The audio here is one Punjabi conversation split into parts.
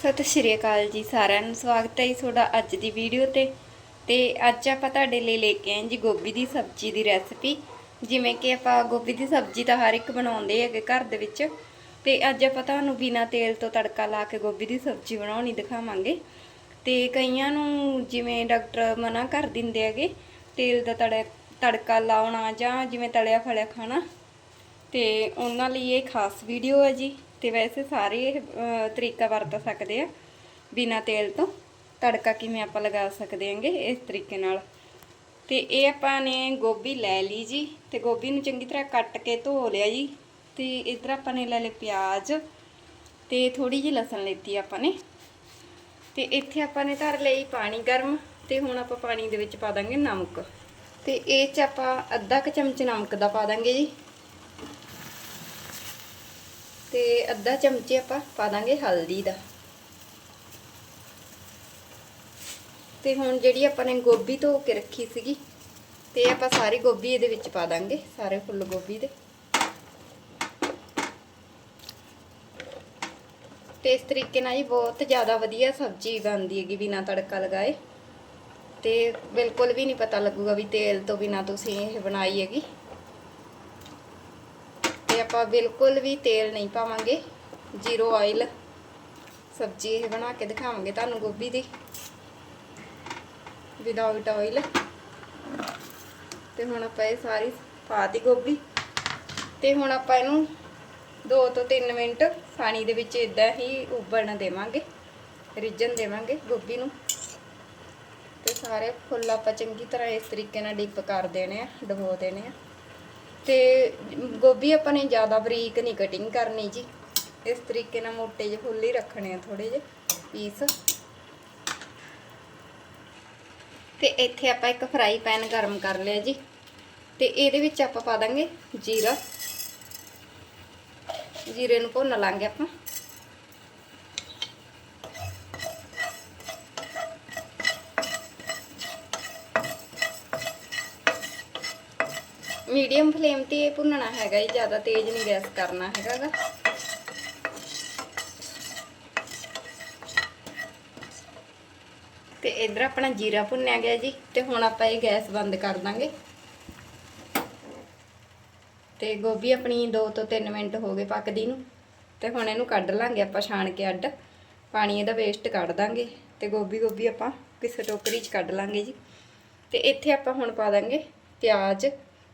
ਸਤਿ ਸ਼੍ਰੀ ਅਕਾਲ ਜੀ ਸਾਰਿਆਂ ਨੂੰ। ਸਵਾਗਤ ਹੈ ਜੀ ਤੁਹਾਡਾ ਅੱਜ ਦੀ ਵੀਡੀਓ ਤੇ। ਤੇ ਅੱਜ ਆਪਾਂ ਤੁਹਾਡੇ ਲਈ ਲੈ ਕੇ ਆਏ ਜੀ ਗੋਭੀ ਦੀ ਸਬਜ਼ੀ ਦੀ ਰੈਸਪੀ ਜਿਵੇਂ ਕਿ ਆਪਾਂ ਗੋਭੀ ਦੀ ਸਬਜ਼ੀ ਤਾਂ ਹਰ ਇੱਕ ਬਣਾਉਂਦੇ ਹੈਗੇ ਘਰ ਦੇ ਵਿੱਚ। ਤੇ ਅੱਜ ਆਪਾਂ ਤੁਹਾਨੂੰ ਬਿਨਾਂ ਤੇਲ ਤੋਂ ਤੜਕਾ ਲਾ ਕੇ ਗੋਭੀ ਦੀ ਸਬਜ਼ੀ ਬਣਾਉਣੀ ਦਿਖਾਵਾਂਗੇ। ਤੇ ਕਈਆਂ ਨੂੰ ਜਿਵੇਂ ਡਾਕਟਰ ਮਨਾ ਕਰ ਦਿੰਦੇ ਹੈਗੇ, ਤੇਲ ਦਾ ਤੜ, ਤੜਕਾ ਲਾਉਣਾ ਜਾਂ ਜਿਵੇਂ ਤਲਿਆ ਫਲਿਆ ਖਾਣਾ। ਤੇ ਉਹਨਾਂ ਲਈ ਇਹ ਖਾਸ ਵੀਡੀਓ ਹੈ ਜੀ। ਤੇ ਵੈਸੇ ਸਾਰੇ ਇਹ ਤਰੀਕਾ ਵਰਤ ਸਕਦੇ ਆ। ਬਿਨਾ ਤੇਲ ਤੋਂ ਤੜਕਾ ਕਿਵੇਂ ਆਪਾਂ ਲਗਾ ਸਕਦੇ ਹਾਂਗੇ ਇਸ ਤਰੀਕੇ ਨਾਲ। ਤੇ ਇਹ ਆਪਾਂ ਨੇ ਗੋਭੀ ਲੈ ਲਈ ਜੀ ਤੇ ਗੋਭੀ ਨੂੰ ਚੰਗੀ ਤਰ੍ਹਾਂ ਕੱਟ ਕੇ ਧੋ ਲਿਆ ਜੀ। ਤੇ ਇਧਰ ਆਪਾਂ ਨੇ ਲੈ ਲਏ ਪਿਆਜ਼ ਤੇ ਥੋੜੀ ਜਿਹੀ ਲਸਣ ਲੈਤੀ ਆਪਾਂ ਨੇ। ਤੇ ਇੱਥੇ ਆਪਾਂ ਨੇ ਧਰ ਲਈ ਪਾਣੀ ਗਰਮ ਤੇ ਹੁਣ ਆਪਾਂ ਪਾਣੀ ਦੇ ਵਿੱਚ ਪਾ ਦਾਂਗੇ ਨਮਕ। ਤੇ ਇਹ ਚ ਆਪਾਂ ਅੱਧਾ ਕੁ ਚਮਚ ਨਮਕ ਦਾ ਪਾ ਦਾਂਗੇ ਜੀ। ਤੇ ਅੱਧਾ ਚਮਚੇ ਆਪਾਂ ਪਾ ਦਾਂਗੇ ਹਲਦੀ ਦਾ। ਤੇ ਹੁਣ ਜਿਹੜੀ ਆਪਾਂ ਨੇ ਗੋਭੀ ਧੋ ਕੇ ਰੱਖੀ ਸੀਗੀ, ਤੇ ਆਪਾਂ ਸਾਰੀ ਗੋਭੀ ਇਹਦੇ ਵਿੱਚ ਪਾ ਦਾਂਗੇ, ਸਾਰੇ ਫੁੱਲ ਗੋਭੀ ਦੇ। ਤੇ ਇਸ ਤਰੀਕੇ ਨਾਲ ਹੀ ਬਹੁਤ ਜ਼ਿਆਦਾ ਵਧੀਆ ਸਬਜ਼ੀ ਬਣਦੀ ਹੈਗੀ ਬਿਨਾ ਤੜਕਾ ਲਗਾਏ। ਤੇ ਬਿਲਕੁਲ ਵੀ ਨਹੀਂ ਪਤਾ ਲੱਗੂਗਾ ਵੀ ਤੇਲ ਤੋਂ ਬਿਨਾ ਤੁਸੀਂ ਇਹ ਬਣਾਈ ਹੈਗੀ। ਆਪਾਂ ਬਿਲਕੁਲ ਵੀ ਤੇਲ ਨਹੀਂ ਪਾਵਾਂਗੇ। ਜ਼ੀਰੋ ਆਇਲ ਸਬਜ਼ੀ ਇਹ ਬਣਾ ਕੇ ਦਿਖਾਵਾਂਗੇ ਤੁਹਾਨੂੰ ਗੋਭੀ ਦੀ। ਵਿਦਆਊਟ ਆਇਲ ਤੇ ਹੁਣ ਆਪਾਂ ਇਹ ਸਾਰੀ ਪਾਤੀ ਗੋਭੀ। ਤੇ ਹੁਣ ਆਪਾਂ ਇਹਨੂੰ 2 ਤੋਂ 3 ਮਿੰਟ ਪਾਣੀ ਦੇ ਵਿੱਚ ਇਦਾਂ ਹੀ ਉਬਲਣ ਦੇਵਾਂਗੇ। ਰਿੱਝਣ ਦੇਵਾਂਗੇ ਗੋਭੀ ਨੂੰ। ਤੇ ਸਾਰੇ ਫੁੱਲ ਆਪਾਂ ਚੰਗੀ ਤਰ੍ਹਾਂ ਇਸ ਤਰੀਕੇ ਨਾਲ ਡਿਪ ਕਰ ਦੇਣੇ ਆ, ਡਬੋ ਦੇਣੇ ਆ। ਤੇ ਗੋਭੀ ਆਪਾਂ ਨੇ ਜ਼ਿਆਦਾ ਬਰੀਕ ਨਹੀਂ ਕਟਿੰਗ ਕਰਨੀ ਜੀ। ਇਸ ਤਰੀਕੇ ਨਾਲ ਮੋਟੇ ਜਿਹੇ ਫੁੱਲ ਹੀ ਰੱਖਣੇ ਆ ਥੋੜੇ ਜਿਹੇ ਪੀਸ ਤੇ ਇੱਥੇ ਆਪਾਂ ਇੱਕ ਫਰਾਈ ਪੈਨ ਗਰਮ ਕਰ ਲਿਆ ਜੀ। ਤੇ ਇਹਦੇ ਵਿੱਚ ਆਪਾਂ ਪਾ ਦਾਂਗੇ ਜੀਰਾ। ਜੀਰੇ ਨੂੰ ਭੁੰਨ ਲਾਂਗੇ ਆਪਾਂ। ਮੀਡੀਅਮ ਫਲੇਮ ਤੇ ਇਹ ਭੁੰਨਣਾ ਹੈਗਾ ਜੀ, ਜ਼ਿਆਦਾ ਤੇਜ਼ ਨਹੀਂ ਗੈਸ ਕਰਨਾ ਹੈਗਾਗਾ ਤੇ ਇਧਰ ਆਪਣਾ ਜੀਰਾ ਭੁੰਨਿਆ ਗਿਆ ਜੀ, ਤੇ ਹੁਣ ਆਪਾਂ ਇਹ ਗੈਸ ਬੰਦ ਕਰ ਦਾਂਗੇ। ਤੇ ਗੋਭੀ ਆਪਣੀ 2 ਤੋਂ 3 ਮਿੰਟ ਹੋ ਗਏ ਪੱਕਦੀ ਨੂੰ, ਤੇ ਹੁਣ ਇਹਨੂੰ ਕੱਢ ਲਾਂਗੇ ਆਪਾਂ ਛਾਣ ਕੇ ਅੱਡ। ਪਾਣੀ ਇਹਦਾ ਵੇਸਟ ਕੱਢ ਦਾਂਗੇ, ਤੇ ਗੋਭੀ ਗੋਭੀ ਆਪਾਂ ਕਿਸੇ ਟੋਕਰੀ 'ਚ ਕੱਢ ਲਾਂਗੇ ਜੀ। ਤੇ ਇੱਥੇ ਆਪਾਂ ਹੁਣ ਪਾ ਦਾਂਗੇ ਪਿਆਜ਼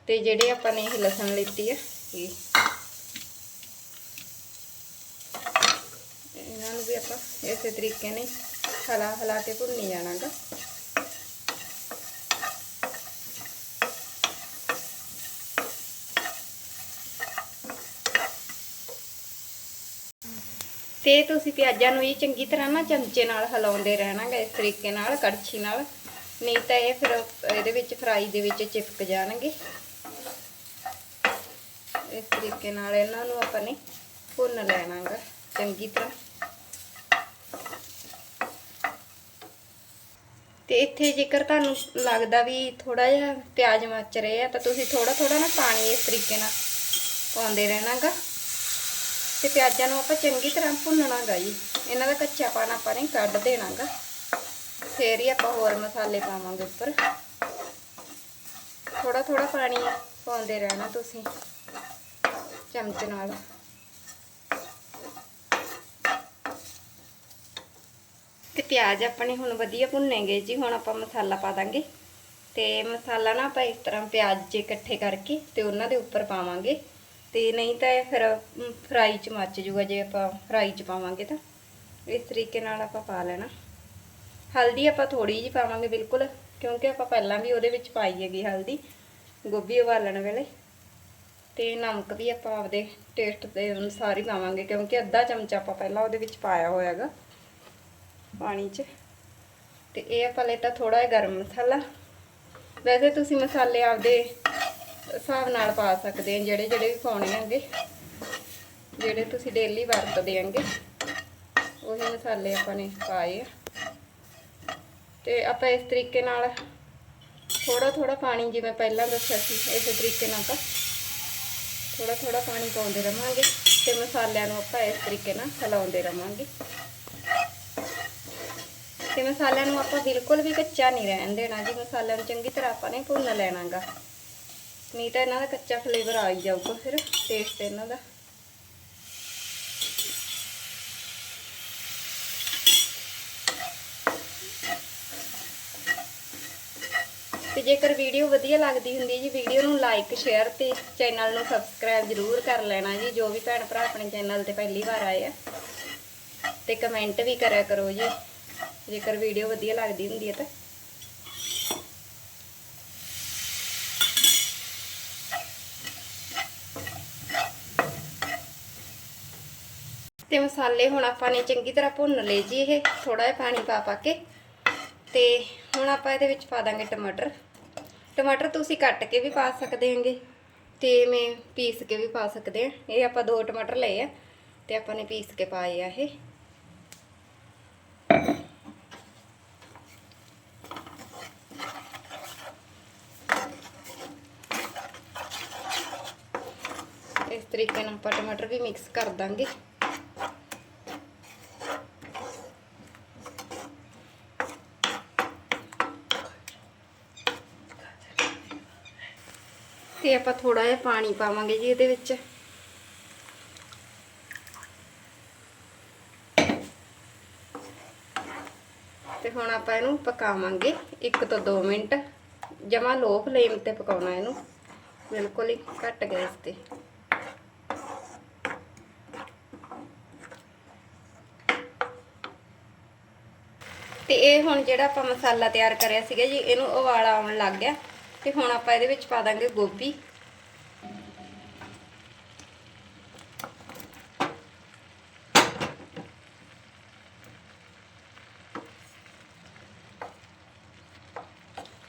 ਤੇ ਜਿਹੜੇ ਆਪਾਂ ਨੇ ਇਹ ਲਸਣ ਲਿੱਤੀ ਆ, ਇਹ। ਇਹਨਾਂ ਨੂੰ ਵੀ ਆਪਾਂ ਇਸੇ ਤਰੀਕੇ ਨਾਲ ਹਲਾ ਹਲਾ ਕੇ ਭੁੰਨੀ ਜਾਣਾਗਾ। ਤੇ ਤੁਸੀਂ ਪਿਆਜ਼ਾਂ ਨੂੰ ਇਹ ਚੰਗੀ ਤਰ੍ਹਾਂ ਨਾ ਚਮਚੇ ਨਾਲ ਹਿਲਾਉਂਦੇ ਰਹਿਣਾਗਾ, ਇਸ ਤਰੀਕੇ ਨਾਲ, ਕੜਛੀ ਨਾਲ। ਨਹੀਂ ਤਾਂ ਇਹ ਫਿਰ ਇਹਦੇ ਵਿੱਚ ਫਰਾਈ ਦੇ ਵਿੱਚ ਚਿਪਕ ਜਾਣਗੇ। ਇਸ ਤਰੀਕੇ ਨਾਲ ਇਹਨਾਂ ਨੂੰ ਆਪਾਂ ਨੇ ਭੁੰਨ ਲੈਣਾਗਾ, ਚੰਗੀ ਤਰ੍ਹਾਂ। ਤੇ ਇੱਥੇ ਜੇਕਰ ਤੁਹਾਨੂੰ ਲੱਗਦਾ ਵੀ ਥੋੜਾ ਜਿਹਾ ਪਿਆਜ਼ ਮੱਚ ਰਹੇ ਆ, ਤਾਂ ਤੁਸੀਂ ਥੋੜਾ ਥੋੜਾ ਨਾ ਪਾਣੀ ਇਸ ਤਰੀਕੇ ਨਾਲ ਪਾਉਂਦੇ ਰਹਿਣਾਗਾ। ਤੇ ਪਿਆਜ਼ਾਂ ਨੂੰ ਆਪਾਂ ਚੰਗੀ ਤਰ੍ਹਾਂ ਭੁੰਨਣਾਗਾ ਜੀ। ਇਹਨਾਂ ਦਾ ਕੱਚਾਪਣ ਆਪਾਂ ਨੇ ਕੱਢ ਦੇਣਾਗਾ। ਫੇਰ ਹੀ ਆਪਾਂ ਹੋਰ ਮਸਾਲੇ ਪਾਵਾਂਗੇ ਉੱਪਰ। ਥੋੜਾ ਥੋੜਾ ਪਾਣੀ ਪਾਉਂਦੇ ਰਹਿਣਾ ਤੁਸੀਂ। ਚਮਚ ਨਾਲ ਤੇ ਪਿਆਜ਼ ਆਪਣੇ ਹੁਣ ਵਧੀਆ ਭੁੰਨੇਗੇ ਜੀ ਹੁਣ ਆਪਾਂ ਮਸਾਲਾ ਪਾ ਦਾਂਗੇ ਤੇ ਮਸਾਲਾ ਨਾ ਆਪਾਂ ਇਸ ਤਰ੍ਹਾਂ ਪਿਆਜ਼ ਜੇ ਇਕੱਠੇ ਕਰਕੇ ਤੇ ਉਹਨਾਂ ਦੇ ਉੱਪਰ ਪਾਵਾਂਗੇ ਤੇ ਨਹੀਂ ਤਾਂ ਇਹ ਫਿਰ ਫਰਾਈ ਚ ਮੱਚ ਜੂਗਾ ਜੇ ਆਪਾਂ ਫਰਾਈ ਚ ਪਾਵਾਂਗੇ ਤਾਂ ਇਸ ਤਰੀਕੇ ਨਾਲ ਆਪਾਂ ਪਾ ਲੈਣਾ ਹਲਦੀ ਆਪਾਂ ਥੋੜੀ ਜਿਹੀ ਪਾਵਾਂਗੇ ਬਿਲਕੁਲ ਕਿਉਂਕਿ ਆਪਾਂ ਪਹਿਲਾਂ ਵੀ ਉਹਦੇ ਵਿੱਚ ਪਾਈ ਹੈਗੀ ਹਲਦੀ ਗੋਭੀ ਉਬਾਲਣ ਵੇਲੇ ਤੇ ਨਮਕ ਵੀ ਆਪਾਂ ਆਪਦੇ ਟੇਸਟ ਦੇ ਅਨੁਸਾਰ ਹੀ ਪਾਵਾਂਗੇ, ਕਿਉਂਕਿ ਅੱਧਾ ਚਮਚਾ ਆਪਾਂ ਪਹਿਲਾਂ ਉਹਦੇ ਵਿੱਚ ਪਾਇਆ ਹੋਇਆਗਾ ਪਾਣੀ 'ਚ। ਤੇ ਇਹ ਆਪਾਂ ਲੈਤਾ ਥੋੜਾ ਜਿਹਾ ਗਰਮ ਮਸਾਲਾ। ਵੈਸੇ ਤੁਸੀਂ ਮਸਾਲੇ ਆਪਦੇ ਹਿਸਾਬ ਨਾਲ ਪਾ ਸਕਦੇ ਆ ਜਿਹੜੇ ਜਿਹੜੇ ਵੀ ਪਾਉਣੇ ਹੈਗੇ, ਜਿਹੜੇ ਤੁਸੀਂ ਡੇਲੀ ਵਰਤਦੇ ਆਂਗੇ ਉਹੀ ਮਸਾਲੇ ਆਪਾਂ ਨੇ ਪਾਏ ਆ। ਤੇ ਆਪਾਂ ਇਸ ਤਰੀਕੇ ਨਾਲ ਥੋੜਾ ਥੋੜਾ ਪਾਣੀ ਜਿਵੇਂ ਪਹਿਲਾਂ ਦੱਸਿਆ ਸੀ, ਇਸੇ ਤਰੀਕੇ ਨਾਲ ਆਪਾਂ ਥੋੜਾ ਥੋੜਾ ਪਾਣੀ ਪਾਉਂਦੇ ਰਵਾਂਗੇ ਤੇ ਮਸਾਲਿਆਂ ਨੂੰ ਆਪਾਂ ਇਸ ਤਰੀਕੇ ਨਾਲ ਹਿਲਾਉਂਦੇ ਰਵਾਂਗੇ। ਤੇ ਮਸਾਲਿਆਂ ਨੂੰ ਆਪਾਂ ਬਿਲਕੁਲ ਵੀ ਕੱਚਾ ਨਹੀਂ ਰਹਿਣ ਦੇਣਾ ਜੀ, ਮਸਾਲਿਆਂ ਨੂੰ ਚੰਗੀ ਤਰ੍ਹਾਂ ਆਪਾਂ ਨੇ ਭੁੰਨ ਲੈਣਾਗਾ। ਨਹੀਂ ਤਾਂ ਇਹਨਾਂ ਦਾ ਕੱਚਾ ਫਲੇਵਰ ਆ ਹੀ ਜਾਊਗਾ ਫਿਰ ਟੇਸਟ ਇਹਨਾਂ ਦਾ। ਤੇ ਜੇਕਰ ਵੀਡੀਓ ਵਧੀਆ ਲੱਗਦੀ ਹੁੰਦੀ ਜੀ, ਵੀਡੀਓ ਨੂੰ ਲਾਈਕ ਸ਼ੇਅਰ ਤੇ ਚੈਨਲ ਨੂੰ ਸਬਸਕ੍ਰਾਈਬ ਜ਼ਰੂਰ ਕਰ ਲੈਣਾ ਜੀ, ਜੋ ਵੀ ਭੈਣ ਭਰਾ ਆਪਣੇ ਚੈਨਲ ਤੇ ਪਹਿਲੀ ਵਾਰ ਆਏ ਆ। ਤੇ ਕਮੈਂਟ ਵੀ ਕਰਿਆ ਕਰੋ ਜੀ, ਜੇਕਰ ਵੀਡੀਓ ਵਧੀਆ ਲੱਗਦੀ ਹੁੰਦੀ ਹੈ ਤਾਂ। ਤੇ ਮਸਾਲੇ ਹੁਣ ਆਪਾਂ ਨੇ ਚੰਗੀ ਤਰ੍ਹਾਂ ਭੁੰਨ ਲਏ ਜੀ ਇਹ ਥੋੜਾ ਜਿਹਾ ਪਾਣੀ ਪਾ ਪਾ ਕੇ। ਤੇ ਹੁਣ ਆਪਾਂ ਇਹਦੇ ਵਿੱਚ ਪਾ ਦਾਂਗੇ ਟਮਾਟਰ। ਟਮਾਟਰ ਤੁਸੀਂ ਕੱਟ ਕੇ ਵੀ ਪਾ ਸਕਦੇ ਹੋਗੇ ਤੇ ਮੈਂ ਪੀਸ ਕੇ ਵੀ ਪਾ ਸਕਦੇ ਆ। ਇਹ ਆਪਾਂ ਦੋ ਟਮਾਟਰ ਲਏ ਆ ਤੇ ਆਪਾਂ ਨੇ ਪੀਸ ਕੇ ਪਾਏ ਆ ਇਹ। ਇਸ ਤਰੀਕੇ ਨਾਲ ਆਪਾਂ ਟਮਾਟਰ ਵੀ ਮਿਕਸ ਕਰ ਦਾਂਗੇ। ਤੇ ਆਪਾਂ ਥੋੜਾ ਜਿਹਾ ਪਾਣੀ ਪਾਵਾਂਗੇ ਜੀ ਇਹਦੇ ਵਿੱਚ। ਤੇ ਹੁਣ ਆਪਾਂ ਇਹਨੂੰ ਪਕਾਵਾਂਗੇ 1 ਤੋਂ 2 ਮਿੰਟ। ਜਮਾ ਲੋ ਫਲੇਮ ਤੇ ਪਕਾਉਣਾ ਇਹਨੂੰ। ਬਿਲਕੁਲ ਹੀ ਘੱਟ ਗੈਸ ਤੇ। ਤੇ ਇਹ ਹੁਣ ਜਿਹੜਾ ਆਪਾਂ ਮਸਾਲਾ ਤਿਆਰ ਕਰਿਆ ਸੀਗਾ ਜੀ, ਇਹਨੂੰ ਉਬਾਲਾ ਆਉਣ ਲੱਗ ਗਿਆ। ਤੇ ਹੁਣ ਆਪਾਂ ਇਹਦੇ ਵਿੱਚ ਪਾ ਦਾਂਗੇ ਗੋਭੀ।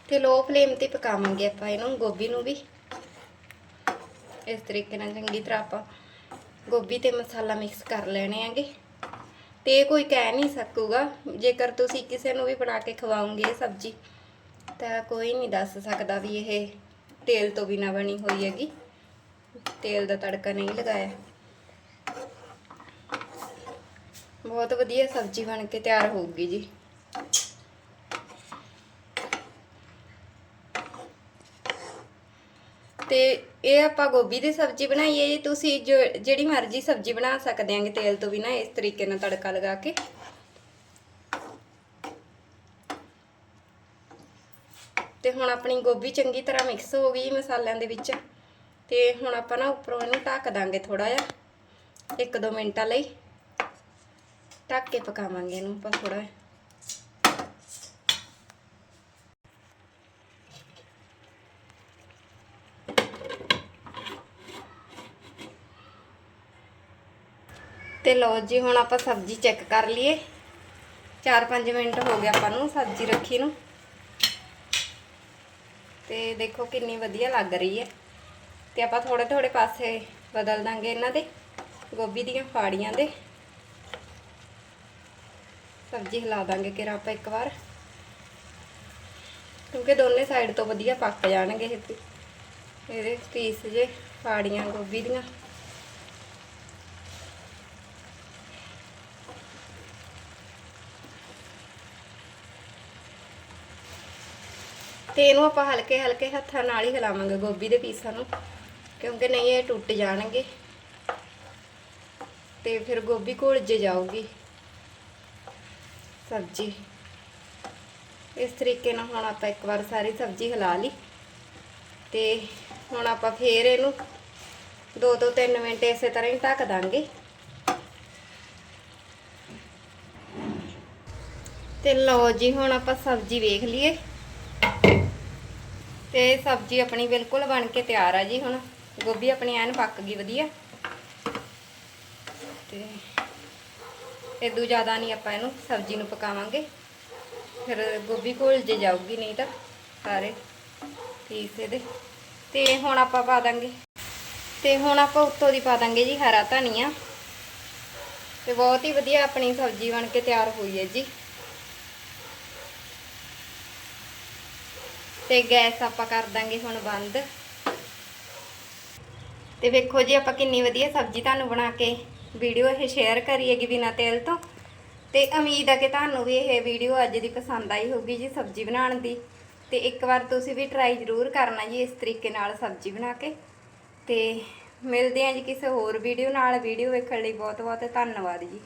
ਤੇ ਲੋ ਫਲੇਮ ਤੇ ਪਕਾਵਾਂਗੇ ਆਪਾਂ ਇਹਨੂੰ, ਗੋਭੀ ਨੂੰ ਵੀ। ਇਸ ਤਰੀਕੇ ਨਾਲ ਚੰਗੀ ਤਰ੍ਹਾਂ ਆਪਾਂ ਗੋਭੀ ਤੇ ਮਸਾਲਾ ਮਿਕਸ ਕਰ ਲੈਣੇ ਆਂਗੇ ਤੇ ਇਹ ਕੋਈ ਕਹਿ ਨਹੀਂ ਸਕੂਗਾ, ਜੇਕਰ ਤੁਸੀਂ ਕਿਸੇ ਨੂੰ ਵੀ ਬਣਾ ਕੇ ਖਵਾਉਂਗੇ ਇਹ ਸਬਜ਼ੀ। ਤਾਂ ਕੋਈ ਨਹੀਂ ਦੱਸ ਸਕਦਾ ਵੀ ਇਹ ਤੇਲ ਤੋਂ ਬਿਨਾ ਬਣੀ ਹੋਈ ਹੈਗੀ। ਤੇਲ ਦਾ ਤੜਕਾ ਨਹੀਂ ਲਗਾਇਆ। ਬਹੁਤ ਵਧੀਆ ਸਬਜ਼ੀ ਬਣ ਕੇ ਤਿਆਰ ਹੋਊਗੀ ਜੀ। ਤੇ ਇਹ ਆਪਾਂ ਗੋਭੀ ਦੀ ਸਬਜ਼ੀ ਬਣਾਈ ਹੈ ਜੀ। ਤੁਸੀਂ ਜੋ- ਜਿਹੜੀ ਮਰਜ਼ੀ ਸਬਜ਼ੀ ਬਣਾ ਸਕਦੇ ਆਂਗੇ ਤੇਲ ਤੋਂ ਬਿਨਾ ਇਸ ਤਰੀਕੇ ਨਾਲ ਤੜਕਾ ਲਗਾ ਕੇ। ਤੇ ਹੁਣ ਆਪਣੀ ਗੋਭੀ ਚੰਗੀ ਤਰ੍ਹਾਂ ਮਿਕਸ ਹੋ ਗਈ ਮਸਾਲਿਆਂ ਦੇ ਵਿੱਚ। ਤੇ ਹੁਣ ਆਪਾਂ ਨਾ ਉੱਪਰੋਂ ਇਹਨੂੰ ਢੱਕ ਦਾਂਗੇ ਥੋੜਾ ਜਿਹਾ, ਇੱਕ ਦੋ ਮਿੰਟਾਂ ਲਈ। ਢੱਕ ਕੇ ਪਕਾਵਾਂਗੇ ਇਹਨੂੰ ਆਪਾਂ ਥੋੜਾ ਤੇ ਲਓ ਜੀ, ਹੁਣ ਆਪਾਂ ਸਬਜ਼ੀ ਚੈੱਕ ਕਰ ਲਈਏ। 4-5 ਮਿੰਟ ਹੋ ਗਏ ਆਪਾਂ ਨੂੰ ਸਬਜ਼ੀ ਰੱਖੀ ਨੂੰ। ਤੇ ਦੇਖੋ ਕਿੰਨੀ ਵਧੀਆ ਲੱਗ ਰਹੀ ਹੈ। ਤੇ ਆਪਾਂ ਥੋੜੇ ਥੋੜੇ ਪਾਸੇ ਬਦਲ ਦਾਂਗੇ ਇਹਨਾਂ ਦੇ, ਗੋਭੀ ਦੀਆਂ ਫਾੜੀਆਂ ਦੇ। ਸਬਜ਼ੀ ਹਿਲਾ ਦਾਂਗੇ ਕਿਰਾ ਆਪਾਂ ਇੱਕ ਵਾਰ। ਕਿਉਂਕਿ ਦੋਨੇ ਸਾਈਡ ਤੋਂ ਵਧੀਆ ਪੱਕ ਜਾਣਗੇ ਇਹ ਇਹਦੇ ਪੀਸ ਜੇ, ਫਾੜੀਆਂ, ਗੋਭੀ ਦੀਆਂ। ਤੇ ਇਹਨੂੰ ਆਪਾਂ ਹਲਕੇ ਹਲਕੇ ਹੱਥਾਂ ਨਾਲ ਹੀ ਹਿਲਾਵਾਂਗੇ ਗੋਭੀ ਦੇ ਪੀਸਾਂ ਨੂੰ, ਕਿਉਂਕਿ ਨਹੀਂ ਇਹ ਟੁੱਟ ਜਾਣਗੇ। ਤੇ ਫਿਰ ਗੋਭੀ ਘੁਲਜ ਜਾਊਗੀ। ਸਬਜ਼ੀ। ਇਸ ਤਰੀਕੇ ਨਾਲ ਹੁਣ ਆਪਾਂ ਇੱਕ ਵਾਰ ਸਾਰੀ ਸਬਜ਼ੀ ਹਿਲਾ ਲਈ। ਤੇ ਹੁਣ ਆਪਾਂ ਫੇਰ ਇਹਨੂੰ 2 ਤੋਂ 3 ਮਿੰਟ ਇਸੇ ਤਰ੍ਹਾਂ ਹੀ ਢੱਕ ਦਾਂਗੇ। ਤੇ ਲਓ ਜੀ, ਹੁਣ ਆਪਾਂ ਸਬਜ਼ੀ ਵੇਖ ਲਈਏ। ਤੇ ਸਬਜ਼ੀ ਆਪਣੀ ਬਿਲਕੁਲ ਬਣ ਕੇ ਤਿਆਰ ਆ ਜੀ ਹੁਣ। ਗੋਭੀ ਆਪਣੀ ਐਨ ਪੱਕ ਗਈ ਵਧੀਆ। ਤੇ ਇਦੋਂ ਜ਼ਿਆਦਾ ਨਹੀਂ ਆਪਾਂ ਇਹਨੂੰ ਸਬਜ਼ੀ ਨੂੰ ਪਕਾਵਾਂਗੇ। ਫਿਰ ਗੋਭੀ ਘੁਲ ਜੇ ਜਾਊਗੀ ਨਹੀਂ ਤਾਂ ਸਾਰੇ ਪੀਸ ਇਹਦੇ। ਤੇ ਹੁਣ ਆਪਾਂ ਪਾ ਦਾਂਗੇ। ਤੇ ਹੁਣ ਆਪਾਂ ਉੱਤੋਂ ਦੀ ਪਾ ਦਾਂਗੇ ਜੀ ਹਰਾ ਧਨੀਆ। ਤੇ ਬਹੁਤ ਹੀ ਵਧੀਆ ਆਪਣੀ ਸਬਜ਼ੀ ਬਣ ਕੇ ਤਿਆਰ ਹੋਈ ਹੈ ਜੀ। ਤੇ ਗੈਸ ਆਪਾਂ ਕਰ ਦਾਂਗੇ ਹੁਣ ਬੰਦ। ਤੇ ਵੇਖੋ ਜੀ ਆਪਾਂ ਕਿੰਨੀ ਵਧੀਆ ਸਬਜ਼ੀ ਤੁਹਾਨੂੰ ਬਣਾ ਕੇ ਵੀਡੀਓ ਇਹ ਸ਼ੇਅਰ ਕਰੀਏਗੀ ਹੈਗੀ ਬਿਨਾ ਤੇਲ ਤੋਂ। ਤੇ ਉਮੀਦ ਹੈ ਕਿ ਤੁਹਾਨੂੰ ਵੀ ਇਹ ਵੀਡੀਓ ਅੱਜ ਦੀ ਪਸੰਦ ਆਈ ਹੋਊਗੀ ਜੀ ਸਬਜ਼ੀ ਬਣਾਉਣ ਦੀ। ਤੇ ਇੱਕ ਵਾਰ ਤੁਸੀਂ ਵੀ ਟਰਾਈ ਜ਼ਰੂਰ ਕਰਨਾ ਜੀ ਇਸ ਤਰੀਕੇ ਨਾਲ ਸਬਜ਼ੀ ਬਣਾ ਕੇ। ਤੇ ਮਿਲਦੇ ਹਾਂ ਜੀ ਕਿਸੇ ਹੋਰ ਵੀਡੀਓ ਨਾਲ। ਵੀਡੀਓ ਵੇਖਣ ਲਈ ਬਹੁਤ ਬਹੁਤ ਧੰਨਵਾਦ ਜੀ।